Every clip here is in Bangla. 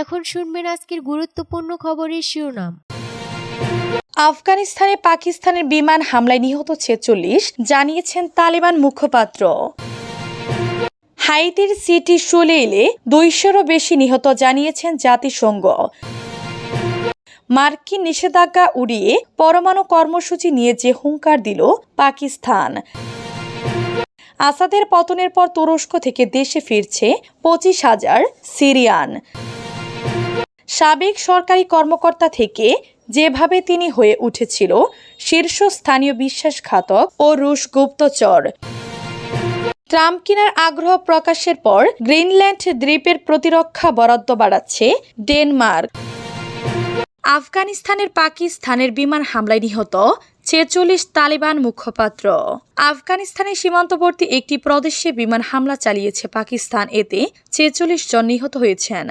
এখন শুনবেন আজকের গুরুত্বপূর্ণ খবরের শিরোনাম। আফগানিস্তানে পাকিস্তানের বিমান হামলায় নিহত ছেচল্লিশ, জানিয়েছেন তালিবান মুখপাত্র। হাইতির সিটি সুলেইলে দুইশোরও বেশি নিহত জানিয়েছেন জাতিসংঘ। মার্কিন নিষেধাজ্ঞা উড়িয়ে পরমাণু কর্মসূচি নিয়ে যে হুঙ্কার দিল পাকিস্তান। আসাদের পতনের পর তুরস্ক থেকে দেশে ফিরছে পঁচিশ হাজার সিরিয়ান। সাবেক সরকারি কর্মকর্তা থেকে যেভাবে তিনি হয়ে উঠেছিল, শীর্ষস্থানীয় বিশ্বাসঘাতক ও রুশ গুপ্তচর। ট্রাম্প কিনার আগ্রহ প্রকাশের পর গ্রিনল্যান্ড দ্বীপের প্রতিরক্ষা বরাদ্দ বাড়াচ্ছে ডেনমার্ক। আফগানিস্তানের পাকিস্তানের বিমান হামলায় নিহত ছেচল্লিশ তালিবান মুখপাত্র। আফগানিস্তানের সীমান্তবর্তী একটি প্রদেশে বিমান হামলা চালিয়েছে পাকিস্তান। এতে ছেচল্লিশ জন নিহত হয়েছেন।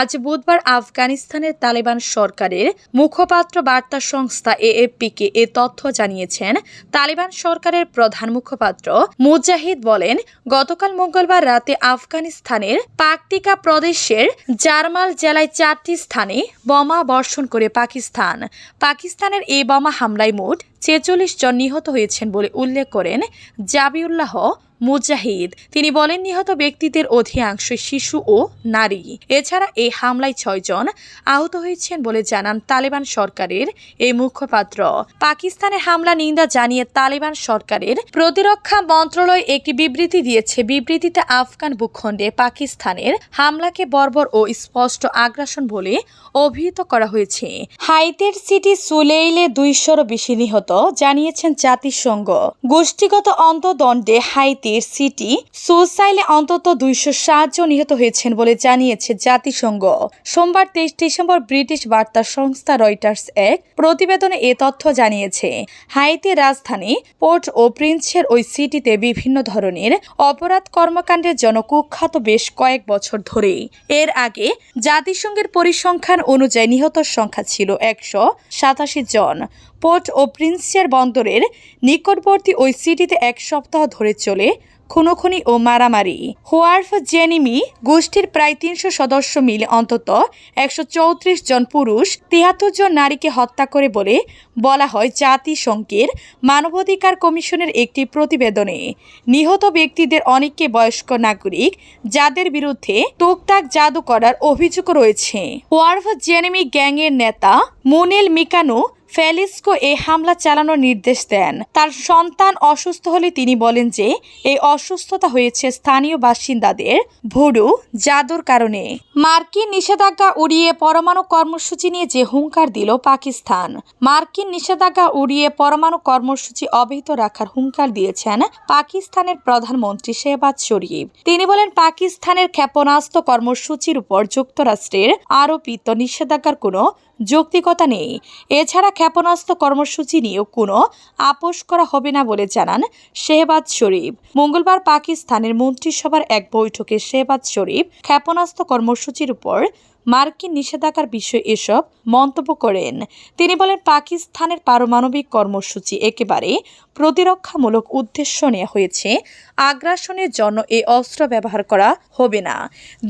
আজ বুধবার আফগানিস্তানের তালেবান সরকারের মুখপাত্র বার্তা সংস্থা এএফপিকে এ তথ্য জানিয়েছেন। তালেবান সরকারের প্রধান মুখপাত্র মুজাহিদ বলেন, গতকাল মঙ্গলবার রাতে আফগানিস্তানের পাকতিকা প্রদেশের জারমাল জেলায় চারটি স্থানে বোমা বর্ষণ করে পাকিস্তান। পাকিস্তানের এই বোমা হামলায় মোট ছেচল্লিশ জন নিহত হয়েছেন বলে উল্লেখ করেন জাবিউল্লাহ মুজাহিদ। তিনি বলেন, নিহত ব্যক্তিদের অধিকাংশই শিশু ও নারী। এছাড়া এই হামলায় ছয়জন আহত হয়েছেন বলে জানান তালেবান সরকারের এই মুখপাত্র। পাকিস্তানের হামলা নিন্দা জানিয়ে তালেবান সরকারের প্রতিরক্ষা মন্ত্রণালয় একটি বিবৃতি দিয়েছে। বিবৃতিতে আফগান ভূখণ্ডে পাকিস্তানের হামলাকে বর্বর ও স্পষ্ট আগ্রাসন বলে অভিহিত করা হয়েছে। হাইতের সিটি সুলেইলে দুইশোরও বেশি নিহত, জানিয়েছেন জাতিসংঘ। গোষ্ঠীগত অন্তদণ্ডে হাইতির সিটি সুসাইলে অন্তত দুইশো জন নিহত হয়েছেন বলে জানিয়েছে জাতিসংঘ। সোমবার তেইশ ডিসেম্বর ব্রিটিশ বার্তা সংস্থা রয়টার্স এক প্রতিবেদনে এ তথ্য জানিয়েছে, হাইতির রাজধানী পোর্ট ও প্রিন্সের ওই সিটিতে বিভিন্ন ধরনের অপরাধ কর্মকাণ্ডের জন্য কুখ্যাত বেশ কয়েক বছর ধরেই। এর আগে জাতিসংঘের পরিসংখ্যান অনুযায়ী নিহতর সংখ্যা ছিল একশো সাতাশি জন। পোর্ট ও প্রিন্সিয়ার বন্দরের নিকটবর্তী ওই সিটিতে এক সপ্তাহ ধরে চলে খুনোখুনি ও মারামারি। হোয়ার্ফ জেনিমি গোষ্ঠীর প্রায় তিনশো সদস্য মিলে অন্তত একশো চৌত্রিশ জন পুরুষ তিয়াত্তর জন নারীকে হত্যা করে বলে বলা হয় জাতিসংঘের মানবাধিকার কমিশনের একটি প্রতিবেদনে। নিহত ব্যক্তিদের অনেককে বয়স্ক নাগরিক, যাদের বিরুদ্ধে তোকতাক জাদু করার অভিযোগ রয়েছে। ওয়ার্ফ জেনেমি গ্যাংয়ের নেতা মুনেল মিকানো ফেলিস্কো এই হামলা চালানোর নির্দেশ দেন। তার সন্তান অসুস্থ হলে তিনি বলেন যে, এই অসুস্থতা হয়েছে স্থানীয় বাসিন্দাদের ভুডু জাদুর কারণে। মার্কিন নিষেধাজ্ঞা উড়িয়ে পরমাণু কর্মসূচি নিয়ে যে হুঙ্কার দিল পাকিস্তান, মার্কিন নিষেধাজ্ঞা উড়িয়ে পরমাণু কর্মসূচি অব্যাহত রাখার হুঙ্কার দিয়েছেন পাকিস্তানের প্রধানমন্ত্রী শেহবাজ শরীফ। তিনি বলেন, পাকিস্তানের ক্ষেপণাস্ত্র কর্মসূচির উপর যুক্তরাষ্ট্রের আরোপিত নিষেধাজ্ঞার কোনো যৌক্তিকতা নেই। এছাড়া ক্ষেপণাস্ত্র কর্মসূচি নিয়েও কোনো আপোষ করা হবে না বলে জানান শেহবাজ শরীফ। মঙ্গলবার পাকিস্তানের মন্ত্রিসভার এক বৈঠকে শেহবাজ শরীফ ক্ষেপণাস্ত্র কর্মসূচির উপর মার্কিন নিষেধাজ্ঞার বিষয়ে এসব মন্তব্য করেন। তিনি বলেন, পাকিস্তানের পারমাণবিক কর্মসূচি একেবারে প্রতিরক্ষামূলক উদ্দেশ্য নেওয়া হয়েছে। আগ্রাসনের জন্য এই অস্ত্র ব্যবহার করা হবে না।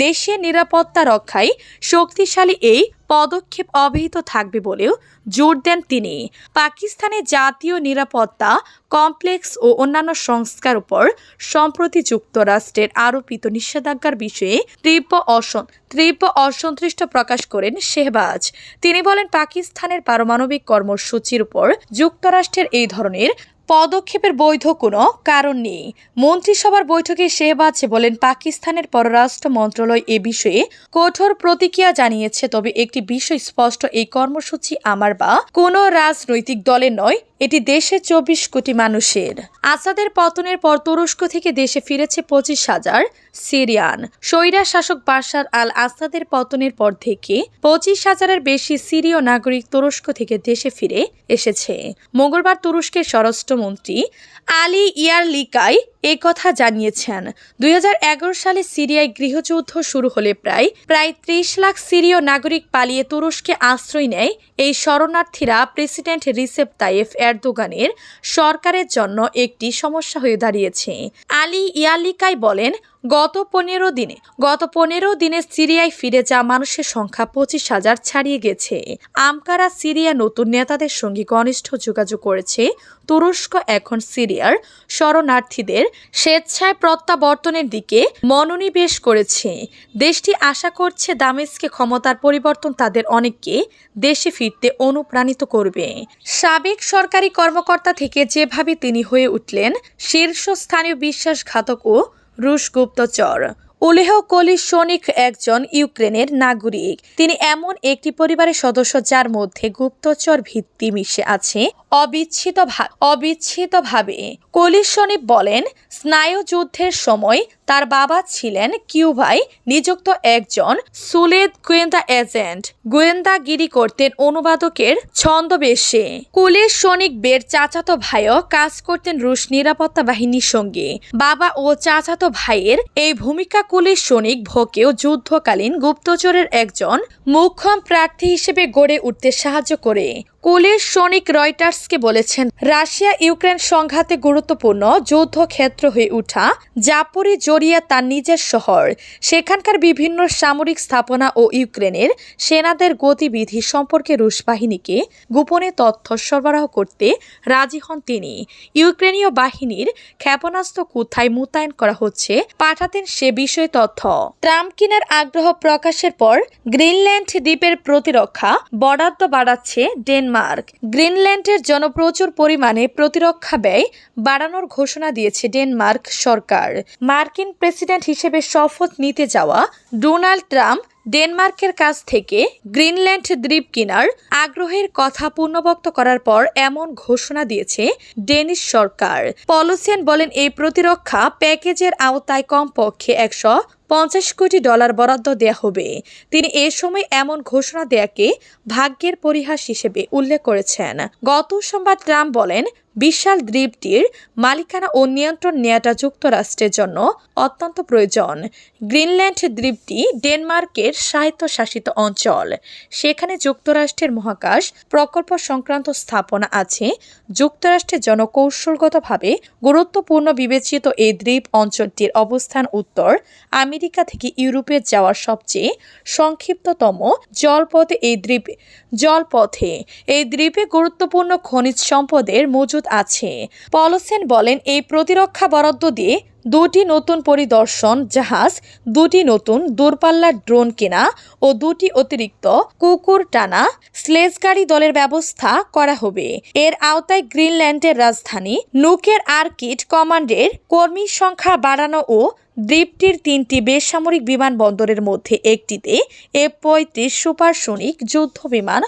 দেশের নিরাপত্তা রক্ষায় শক্তিশালী এই পদক্ষেপ অব্যাহত থাকবে বলেও জোর দেন তিনি। পাকিস্তানে জাতীয় নিরাপত্তা, কমপ্লেক্স ও অন্যান্য সংস্কার উপর সম্প্রতি যুক্তরাষ্ট্রের আরোপিত নিষেধাজ্ঞার বিষয়ে তীব্র অসন, তীব্র অসন্তুষ্ট প্রকাশ করেন শেহবাজ। তিনি বলেন, পাকিস্তানের পারমাণবিক কর্মসূচির উপর যুক্তরাষ্ট্রের এই ধরনের পদক্ষেপের বৈধ কোনো কারণ নেই। মন্ত্রিসভার বৈঠকে শেহবাজ বলেন পাকিস্তানের পররাষ্ট্র মন্ত্রণালয় এ বিষয়ে কঠোর প্রতিক্রিয়া জানিয়েছে, তবে একটি বিষয় স্পষ্ট, এই কর্মসূচি আমার বা কোনো রাজনৈতিক দলের নয়, এটি দেশে চব্বিশ কোটি মানুষের। আসাদের পতনের পর তুরস্ক থেকে দেশে ফিরেছে পঁচিশ হাজার সিরিয়ান। সৈরা শাসক বাশার আল আসাদের পতনের পর থেকে পঁচিশ হাজারের বেশি সিরীয় নাগরিক তুরস্ক থেকে দেশে ফিরে এসেছে। মঙ্গলবার তুরস্কের স্বরাষ্ট্রমন্ত্রী আলী ইয়ারলিকাই এ কথা জানিয়েছেন। দুই হাজার এগারো সালে সিরিয়ায় গৃহযুদ্ধ শুরু হলে প্রায় প্রায় ত্রিশ লাখ সিরীয় নাগরিক পালিয়ে তুরস্কে আশ্রয় নেয় এই শরণার্থীরা প্রেসিডেন্ট রিসেপ তাইয়েফ এরদোগানের সরকারের জন্য একটি সমস্যা হয়ে দাঁড়িয়েছে। আলী ইয়ালিকাই বলেন, গত পনেরো দিনে, গত পনেরো দিনে সিরিয়ায় ফিরে যাওয়া মানুষের সংখ্যা পঁচিশ হাজার ছাড়িয়ে গেছে। আমকারা সিরিয়া নতুন নেতাদের সঙ্গে ঘনিষ্ঠ যোগাযোগ করেছে। তুরস্ক এখন সিরিয়ার শরণার্থীদের স্বেচ্ছায় প্রত্যাবর্তনের দিকে মনোনিবেশ করেছে। দেশটি আশা করছে দামেস্কে ক্ষমতার পরিবর্তন তাদের অনেককে দেশে ফিরতে অনুপ্রাণিত করবে। সাবেক সরকারি কর্মকর্তা থেকে যেভাবে তিনি হয়ে উঠলেন, শীর্ষস্থানীয় বিশ্বাসঘাতক ও রুশ গুপ্তচর। উলেহ কলিশনিক একজন ইউক্রেনের নাগরিক। তিনি এমন একটি পরিবারের সদস্য যার মধ্যে গুপ্তচর ভিত্তি মিশে আছে। অবিচ্ছিত অবিচ্ছিতভাবে কলিশনিক বলেন স্নায়ুযুদ্ধের সময় তার বাবা ছিলেন কিউবায় নিযুক্ত একজন সুলেদ গোয়েন্দা এজেন্ট। গোয়েন্দাগিরি করতেন অনুবাদকের ছন্দবেশে। কুলের সনিক বের চাচাতো ভাইও কাজ করতেন রুশ নিরাপত্তা বাহিনীর সঙ্গে। বাবা ও চাচাতো ভাইয়ের এই ভূমিকা কুলের সৈনিক ভোকেও যুদ্ধকালীন গুপ্তচরের একজন মুখ্যম প্রার্থী হিসেবে গড়ে উঠতে সাহায্য করে। কুলের সনিক রয়টার্সকে বলেছেন রাশিয়া ইউক্রেন সংঘাতে গুরুত্বপূর্ণ যুদ্ধক্ষেত্র হয়ে উঠা জাপরি জড়িয়া তার নিজের শহর। সেখানকার বিভিন্ন সামরিক স্থাপনা ও ইউক্রেনের সেনাদের গতিবিধি সম্পর্কে রুশ বাহিনীকে গোপনে তথ্য সরবরাহ করতে রাজি হন তিনি। ইউক্রেনীয় বাহিনীর ক্ষেপণাস্ত্র কোথায় মোতায়েন করা হচ্ছে, পাঠাতেন সে বিষয়ে তথ্য। ট্রাম্প কিনার আগ্রহ প্রকাশের পর গ্রিনল্যান্ড দ্বীপের প্রতিরক্ষা বরাদ্দ বাড়াচ্ছে ডেনমার্ক। গ্রিনল্যান্ডের জন্য প্রচুর পরিমাণে প্রতিরক্ষা ব্যয় বাড়ানোর ঘোষণা দিয়েছে ডেনমার্ক সরকার। মার্কিন প্রেসিডেন্ট হিসেবে শপথ নিতে যাওয়া ডোনাল্ড ট্রাম্প ডেনমার্কের কাছ থেকে গ্রিনল্যান্ড দ্বীপ কেনার আগ্রহের কথা পূর্ণবক্ত করার পর এমন ঘোষণা দিয়েছে ডেনিশ সরকার। পলসিয়ান বলেন, এই প্রতিরক্ষা প্যাকেজের আওতায় কমপক্ষে একশো পঞ্চাশ কোটি ডলার বরাদ্দ দেয়া হবে। তিনি এ সময় এমন ঘোষণা দেয়াকে ভাগ্যের পরিহাস হিসেবে উল্লেখ করেছেন। গত সোমবার ট্রাম্প বলেন বিশাল দ্বীপটির মালিকানা ও নিয়ন্ত্রণ নেয়াটা যুক্তরাষ্ট্রের জন্য অত্যন্ত প্রয়োজন। গ্রিনল্যান্ড দ্বীপটি ডেনমার্কের স্বায়ত্তশাসিত অঞ্চল। সেখানে যুক্তরাষ্ট্রের মহাকাশ প্রকল্প সংক্রান্ত স্থাপনা আছে। যুক্তরাষ্ট্রের জন্য কৌশলগতভাবে গুরুত্বপূর্ণ বিবেচিত এই দ্বীপ অঞ্চলটির অবস্থান উত্তর আমেরিকা থেকে ইউরোপে যাওয়ার সবচেয়ে সংক্ষিপ্ততম জলপথে এই দ্বীপ। জলপথে এই দ্বীপে গুরুত্বপূর্ণ খনিজ সম্পদের মজুদ আছে। পলসেন বলেন, এই প্রতিরক্ষা বরাদ্দ দিয়ে দুটি নতুন পরিদর্শন জাহাজ, দুটি নতুন দূরপাল্লার ড্রোন কেনা ও দুটি অতিরিক্ত কুকুর টানা স্লেজ গাড়ি দলের ব্যবস্থা করা হবে। এর আওতায় গ্রিনল্যান্ডের রাজধানী নুকের আর্কিড কমান্ডের কর্মী সংখ্যা বাড়ানো ও দ্বীপটির তিনটি বেসামরিক বিমানবন্দরের মধ্যে একটিতে এফ পঁয়ত্রিশ সুপারসনিক যুদ্ধ বিমান